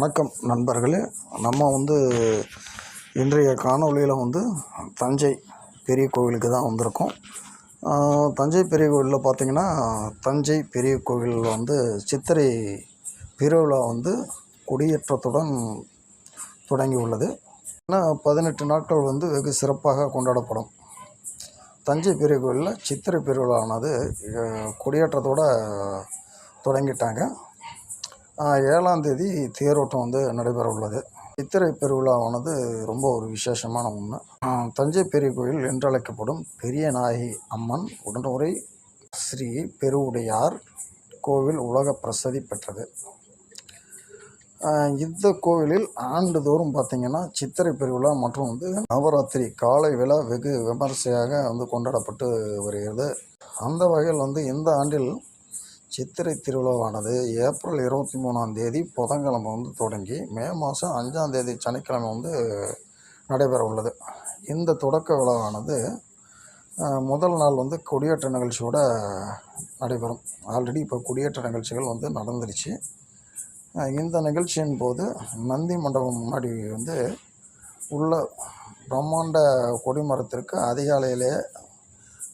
வணக்கம் நண்பர்களே. நம்ம வந்து இன்றைய காணொலியில் வந்து தஞ்சை பெரிய கோவிலுக்கு தான் வந்திருக்கோம். தஞ்சை பெரிய கோவிலில் பார்த்திங்கன்னா தஞ்சை பெரிய கோவிலில் வந்து சித்திரை பெருவிழா வந்து கொடியேற்றத்துடன் தொடங்கி உள்ளது. ஆனால் பதினெட்டு நாட்கள் வந்து வெகு சிறப்பாக கொண்டாடப்படும். தஞ்சை பெரிய கோவிலில் சித்திரை பெருவிழாவானது அஹ், கொடியேற்றத்தோட தொடங்கிட்டாங்க. ஏழாம் தேதி தேரோட்டம் வந்து நடைபெற உள்ளது சித்திரை பெருவிழாவானது ரொம்ப ஒரு விசேஷமான ஒன்று தஞ்சை பெரிய கோயில் என்றழைக்கப்படும் பெரிய நாயகி அம்மன் உடனுரை ஸ்ரீ பெருவுடையார் கோவில் உலக பிரசதி பெற்றது. இந்த கோவிலில் ஆண்டுதோறும் பார்த்திங்கன்னா சித்திரை பெருவிழா மற்றும் வந்து நவராத்திரி காலை விழா வெகு விமரிசையாக வந்து கொண்டாடப்பட்டு வருகிறது. அந்த வகையில் வந்து இந்த ஆண்டில் சித்திரை திருவிழாவானது ஏப்ரல் இருபத்தி மூணாம் தேதி புதன்கிழமை வந்து தொடங்கி மே மாதம் அஞ்சாம் தேதி சனிக்கிழமை வந்து நடைபெற உள்ளது. இந்த தொடக்க விழாவானது முதல் நாள் வந்து கொடியேற்ற நிகழ்ச்சியோட நடைபெறும். ஆல்ரெடி இப்போ கொடியேற்ற நிகழ்ச்சிகள் வந்து நடந்துருச்சு. இந்த நிகழ்ச்சியின் போது நந்தி மண்டபம் முன்னாடி வந்து உள்ள பிரம்மாண்ட கொடிமரத்திற்கு அதிகாலையிலே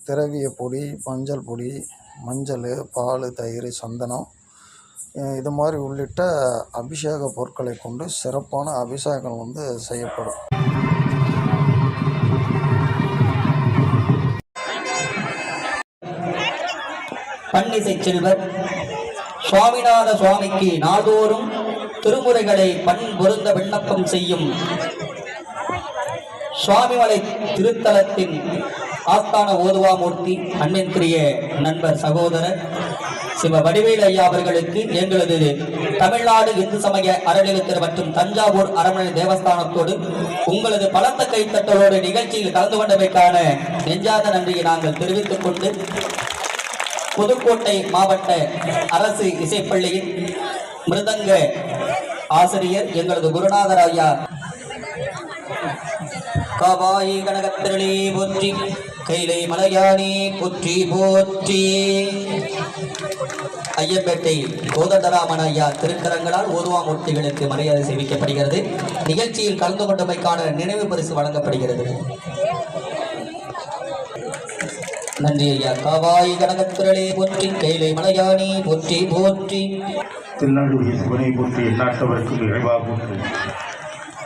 திரவிய பொடி மஞ்சள் பொடி மஞ்சள் பால் தயிர் சந்தனம் இது மாதிரி உள்ளிட்ட அபிஷேக பொருட்களை கொண்டு சிறப்பான அபிஷேகம் வந்து செய்யப்படும். பன்னிசை செல்வர் சுவாமிநாத சுவாமிக்கு நாள்தோறும் திருமுறைகளை பண் பொருந்த விண்ணப்பம் செய்யும் சுவாமிமலை திருத்தலத்தின் ஆஸ்தான ஓதுவாமூர்த்தி அன்பிற்குரிய நண்பர் சகோதரர் சிவ வடிவேல் ஐயா அவர்களுக்கு எங்களது தமிழ்நாடு இந்து சமய அறநிலையத்தினர் மற்றும் தஞ்சாவூர் அரண்மனை தேவஸ்தானத்தோடு உங்களது பலத்த கைத்தட்டலோடு நிகழ்ச்சியில் கலந்து கொண்டமைக்கான நெஞ்சாத நன்றியை நாங்கள் தெரிவித்துக் கொண்டு புதுக்கோட்டை மாவட்ட அரசு இசைப்பள்ளியின் மிருதங்க ஆசிரியர் எங்களது குருநாதர் ஐயா. கபாயி கனகத்திரளே போற்றி. கைலை மலையானி போற்றி போற்றி. ஐயம்பேட்டை கோதண்டராமன் ஐயா திருக்கரங்களால் ஓதுவாமூர்த்திகளுக்கு மரியாதை செய்விக்கப்படுகிறது நிகழ்ச்சியில் கலந்து கொண்டமைக்கான நினைவு பரிசு வழங்கப்படுகிறது. நன்றி ஐயா. காவாய் கனகத்திரளே போற்றி கைலை மலையானி போற்றி போற்றி. திருநாடுடைய சிவனை போற்றி எந்நாட்டவருக்கும் இறைவா போற்றி.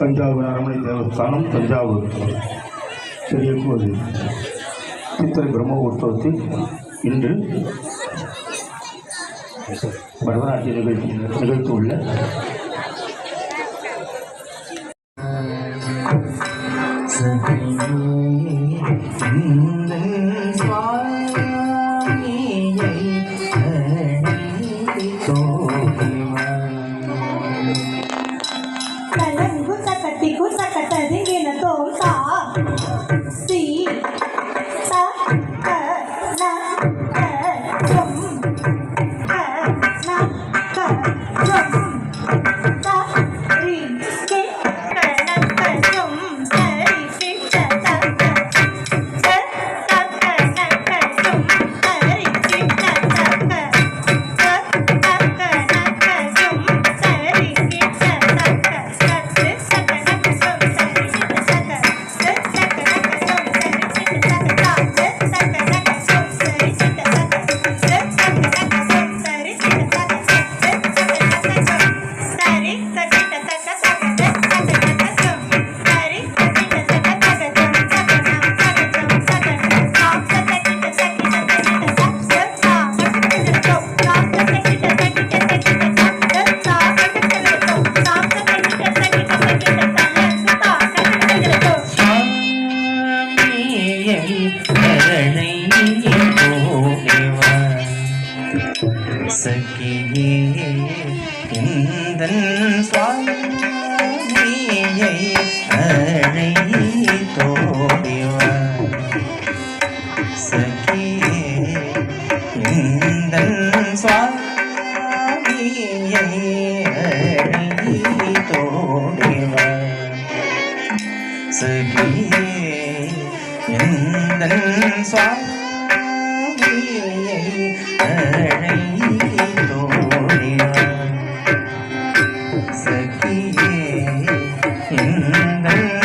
தஞ்சாவூர் அரண்மனை தேவஸ்தானம் தஞ்சாவூர். பெரிய சித்திரை பிரம்ம உற்சவத்தில் இன்று பரதநாட்டிய நிகழ்ச்சி நிகழ்த்து Tình எந்தன்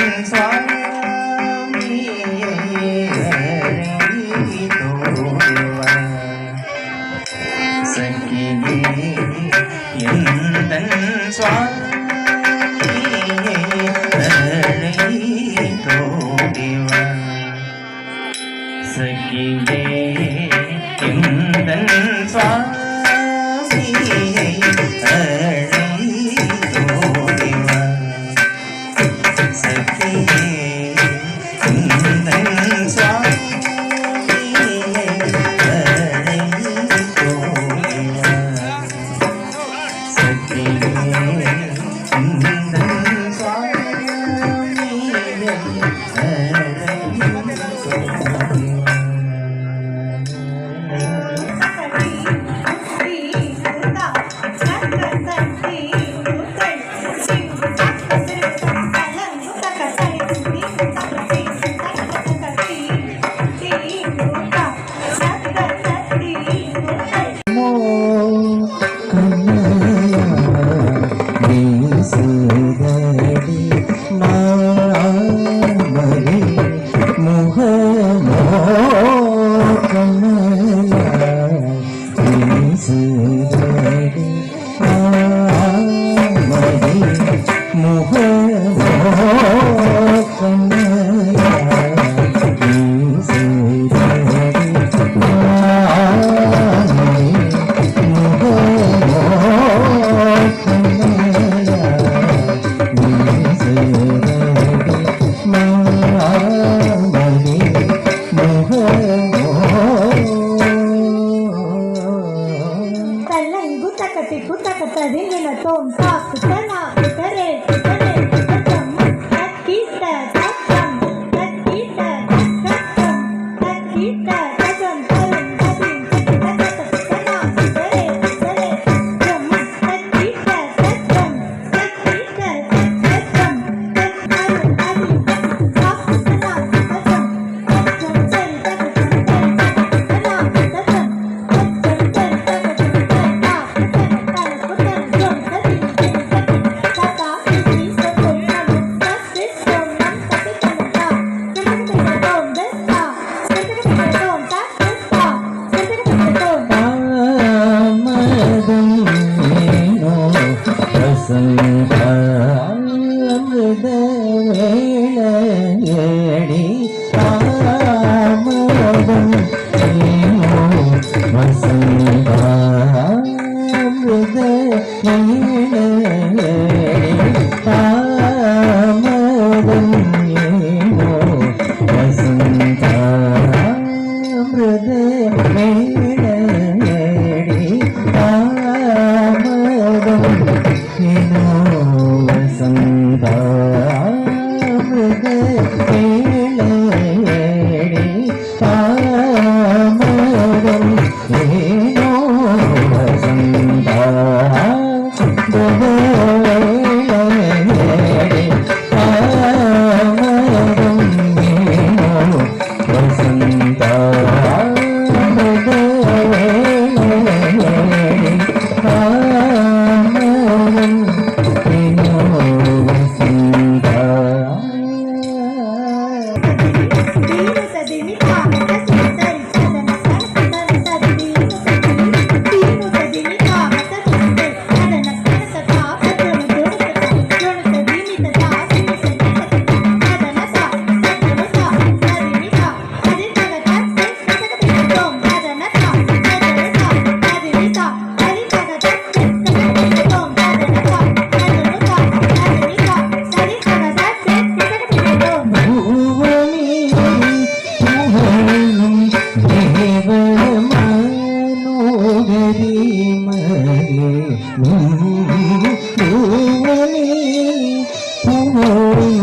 Oh,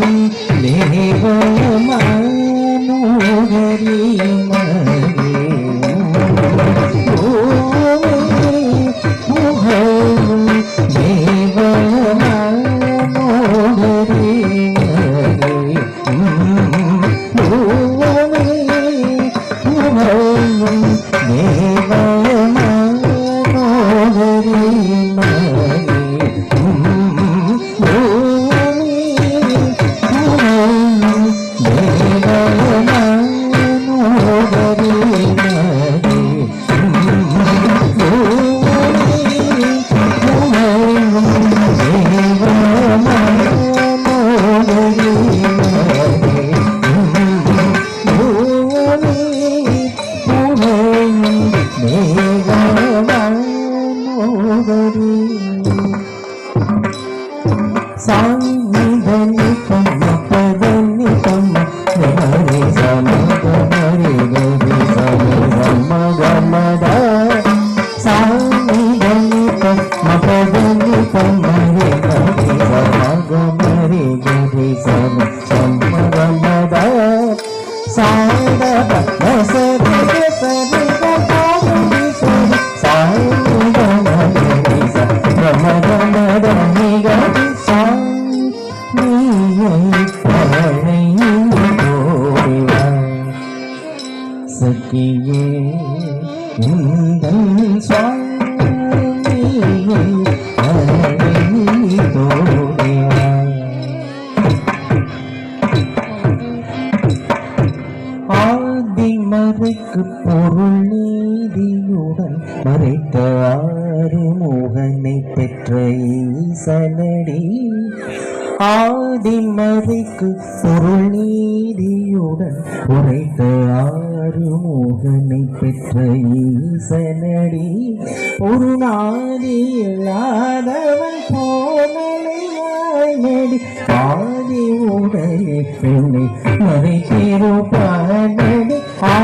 Hare ஆதிமறைக்கு பொருள் நீதியுடன் உரைத்த ஆறுமுகனை பெற்ற ஈசனடி. ஒரு நாதி இல்லாதவன் போனடி நடி பாதி உடனே பெண்ணை மறைத்திருப்பானடி ஆ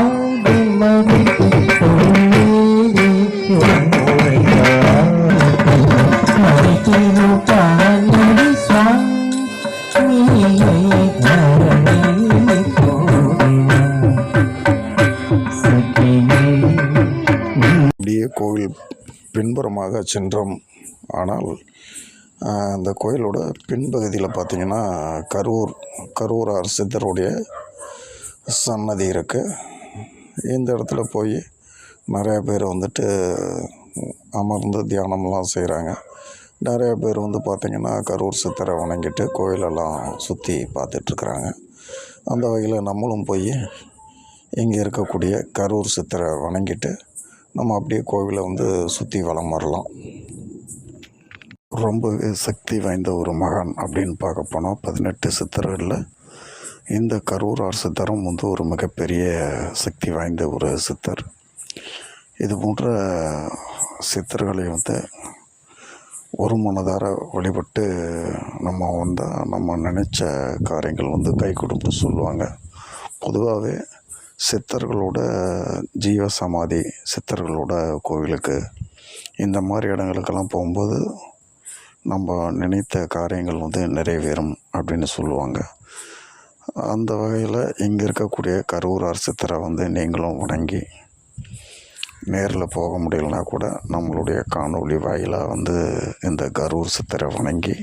பின்புறமாக சென்றோம். ஆனால் அந்த கோயிலோட பின்பகுதியில் பார்த்தீங்கன்னா கரூர் கரூரார் சித்தருடைய சன்னதி இருக்குது இந்த இடத்துல போய் நிறையா பேர் வந்துட்டு அமர்ந்து தியானம்லாம் செய்கிறாங்க நிறையா பேர் வந்து பார்த்திங்கன்னா கரூர் சித்தரை வணங்கிட்டு கோயிலெல்லாம் சுற்றி பார்த்துட்ருக்குறாங்க அந்த வகையில் நம்மளும் போய் இங்கே இருக்கக்கூடிய கரூர் சித்தரை வணங்கிட்டு நம்ம அப்படியே கோவிலை வந்து சுற்றி வளம் வரலாம். ரொம்ப சக்தி வாய்ந்த ஒரு மகான் அப்படின்னு பார்க்க போனால் பதினெட்டு சித்தர்களில் இந்த கரூரார் சித்தரும் வந்து ஒரு மிகப்பெரிய சக்தி வாய்ந்த ஒரு சித்தர். இது போன்ற சித்தர்களை வந்து ஒரு மனதார வழிபட்டு நம்ம வந்தால் நம்ம நினச்ச காரியங்கள் வந்து கை கொடுத்து சொல்லுவாங்க. பொதுவாகவே சித்தர்களோட ஜீவ சமாதி சித்தர்களோட கோவிலுக்கு இந்த மாதிரி இடங்களுக்கெல்லாம் போகும்போது நம்ம நினைத்த காரியங்கள் வந்து நிறைவேறும் அப்படின்னு சொல்லுவாங்க. அந்த வகையில் இங்கே இருக்கக்கூடிய கரூரார் சித்தரை வந்து நீங்களும் வணங்கி நேரில் போக முடியலனா கூட நம்மளுடைய காணொளி வாயிலாக வந்து இந்த கரூர் சித்தரை வணங்கி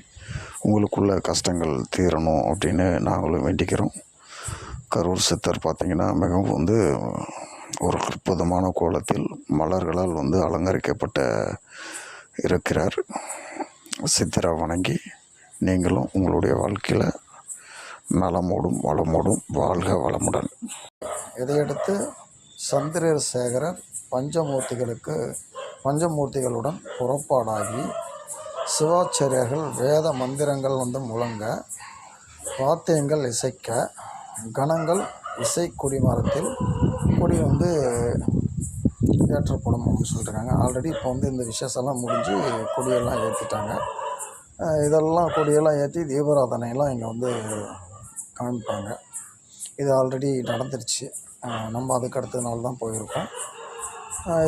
உங்களுக்குள்ள கஷ்டங்கள் தீரணும் அப்படின்னு நாங்களும் வேண்டிக்கிறோம். கரூர் சித்தர் பார்த்திங்கன்னா மிகவும் வந்து ஒரு அற்புதமான கோலத்தில் மலர்களால் வந்து அலங்கரிக்கப்பட்ட இருக்கிறார். சித்தரை வணங்கி நீங்களும் உங்களுடைய வாழ்க்கையில் நலமோடும் வளமோடும் வாழ்க வளமுடன். இதையடுத்து சந்திரசேகரர் பஞ்சமூர்த்திகளுக்கு பஞ்சமூர்த்திகளுடன் புறப்பாடாகி சிவாச்சாரியர்கள் வேத மந்திரங்கள் வந்து முழங்க வாத்தியங்கள் இசைக்க கணங்கள் இசை கொடிமரத்தில் கொடி வந்து ஏற்றப்படும் அப்படின்னு சொல்லியிருக்காங்க. ஆல்ரெடி இப்போ வந்து இந்த விசேஷம்லாம் முடிஞ்சு கொடியெல்லாம் ஏற்றிட்டாங்க. இதெல்லாம் கொடியெல்லாம் ஏற்றி தீபாராதனையெல்லாம் இங்கே வந்து காமிப்பாங்க. இது ஆல்ரெடி நடந்துருச்சு. நம்ம அதுக்கு அடுத்த நாள் தான் போயிருக்கோம்.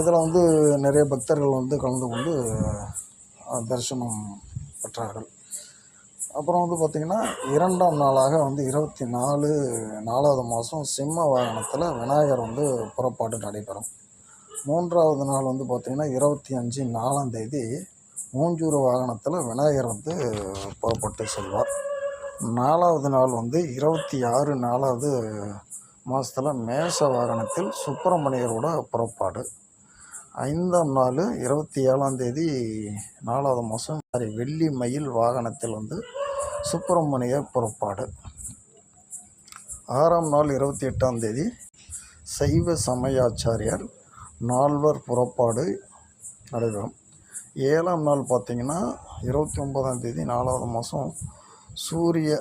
இதில் வந்து நிறைய பக்தர்கள் வந்து கலந்து கொண்டு தரிசனம் பெற்றார்கள். அப்புறம் வந்து பார்த்திங்கன்னா இரண்டாம் நாளாக வந்து இருபத்தி நாலு நாலாவது மாதம் சிம்ம வாகனத்தில் விநாயகர் வந்து புறப்பாடு நடைபெறும். மூன்றாவது நாள் வந்து பார்த்திங்கன்னா இருபத்தி அஞ்சு நாலாம் தேதி மூஞ்சூறு வாகனத்தில் விநாயகர் வந்து புறப்பட்டு செல்வார். நாலாவது நாள் வந்து இருபத்தி ஆறு நாலாவது மாதத்தில் மேஷ வாகனத்தில் சுப்பிரமணியரோட புறப்பாடு. ஐந்தாம் நாள் இருபத்தி ஏழாம் தேதி நாலாவது மாதம் வெள்ளி மயில் வாகனத்தில் வந்து சுப்பிரமணியர் புறப்பாடு. ஆறாம் நாள் இருபத்தி எட்டாம் தேதி சைவ சமயாச்சாரியார் நால்வர் புறப்பாடு நடைபெறும். ஏழாம் நாள் பார்த்திங்கன்னா இருபத்தி ஒன்பதாம் தேதி நாலாவது மாதம் சூரிய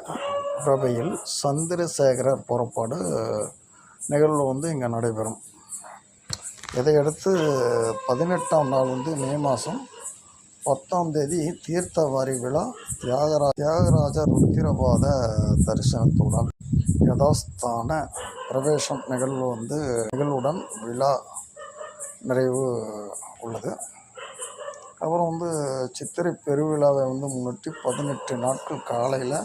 பிரபையில் சந்திரசேகரர் புறப்பாடு நிகழ்வு வந்து இங்கே நடைபெறும். இதையடுத்து பதினெட்டாம் நாள் வந்து மே மாதம் பத்தாம் தேதி தீர்த்தவாரி விழா. தியாகரா தியாகராஜ ருத்திரபாத தரிசனத்துடன் யதாஸ்தான பிரவேசம் நிகழ்வு வந்து நிகழ்வுடன் விழா நிறைவு உள்ளது. அப்புறம் வந்து சித்திரை பெருவிழாவை வந்து முன்னிட்டு பதினெட்டு நாட்கள் காலையில்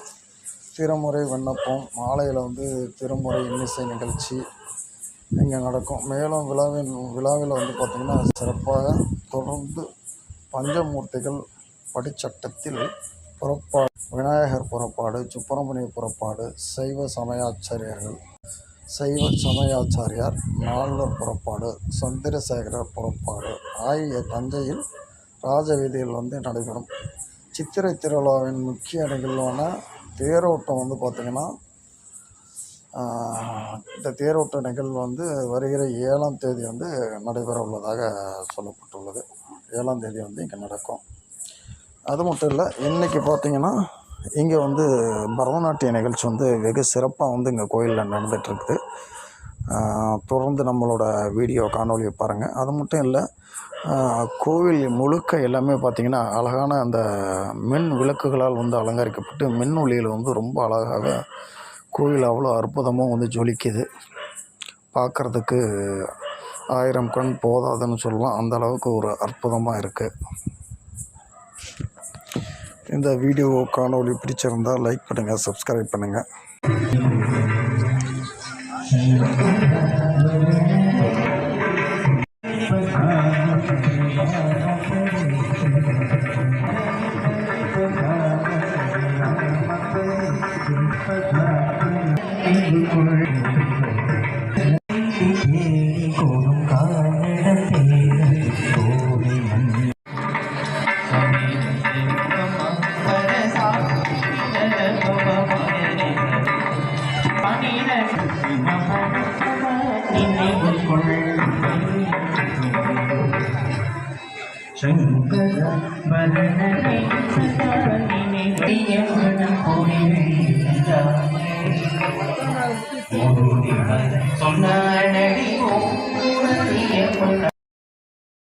திருமுறை விண்ணப்பம் மாலையில் வந்து திருமுறை இன்னிசை நிகழ்ச்சி இங்கே நடக்கும். மேலும் விழாவின் விழாவில் வந்து பார்த்திங்கன்னா சிறப்பாக தொடர்ந்து பஞ்சமூர்த்திகள் படிச்சட்டத்தில் புறப்பாடு விநாயகர் புறப்பாடு சுப்பிரமணிய புறப்பாடு சைவ சமயாச்சாரியர்கள் சைவ சமயாச்சாரியார் நால்வர் புறப்பாடு சந்திரசேகரர் புறப்பாடு ஆகிய தஞ்சையில் ராஜவீதியில் வந்து நடைபெறும். சித்திரை திருவிழாவின் முக்கிய நிகழ்வான தேரோட்டம் வந்து பார்த்திங்கன்னா இந்த தேரோட்ட நிகழ்வு வந்து வருகிற ஏழாம் தேதி வந்து நடைபெற உள்ளதாக சொல்லப்பட்டுள்ளது. ஏழாம் தேதி வந்து இங்கே நடக்கும். அது மட்டும் இல்லை இன்றைக்கி பார்த்தீங்கன்னா இங்கே வந்து பரதநாட்டிய நிகழ்ச்சி வந்து வெகு சிறப்பாக வந்து இங்கே கோயிலில் நடந்துகிட்ருக்குது தொடர்ந்து நம்மளோட வீடியோ காணொலியை பாருங்கள் அது மட்டும் இல்லை கோவில் முழுக்க எல்லாமே பார்த்திங்கன்னா அழகான அந்த மின் விளக்குகளால் வந்து அலங்கரிக்கப்பட்டு மின் ஒளியில் வந்து ரொம்ப அழகாக கோவில் அவ்வளோ அற்புதமாக வந்து ஜொலிக்குது. பார்க்குறதுக்கு ஆயிரம் கண் போதாதுன்னு சொல்லலாம். அந்த அளவுக்கு ஒரு அற்புதமாக இருக்குது இந்த வீடியோ காணொலி பிடிச்சிருந்தால் லைக் பண்ணுங்கள் சப்ஸ்கிரைப் பண்ணுங்கள்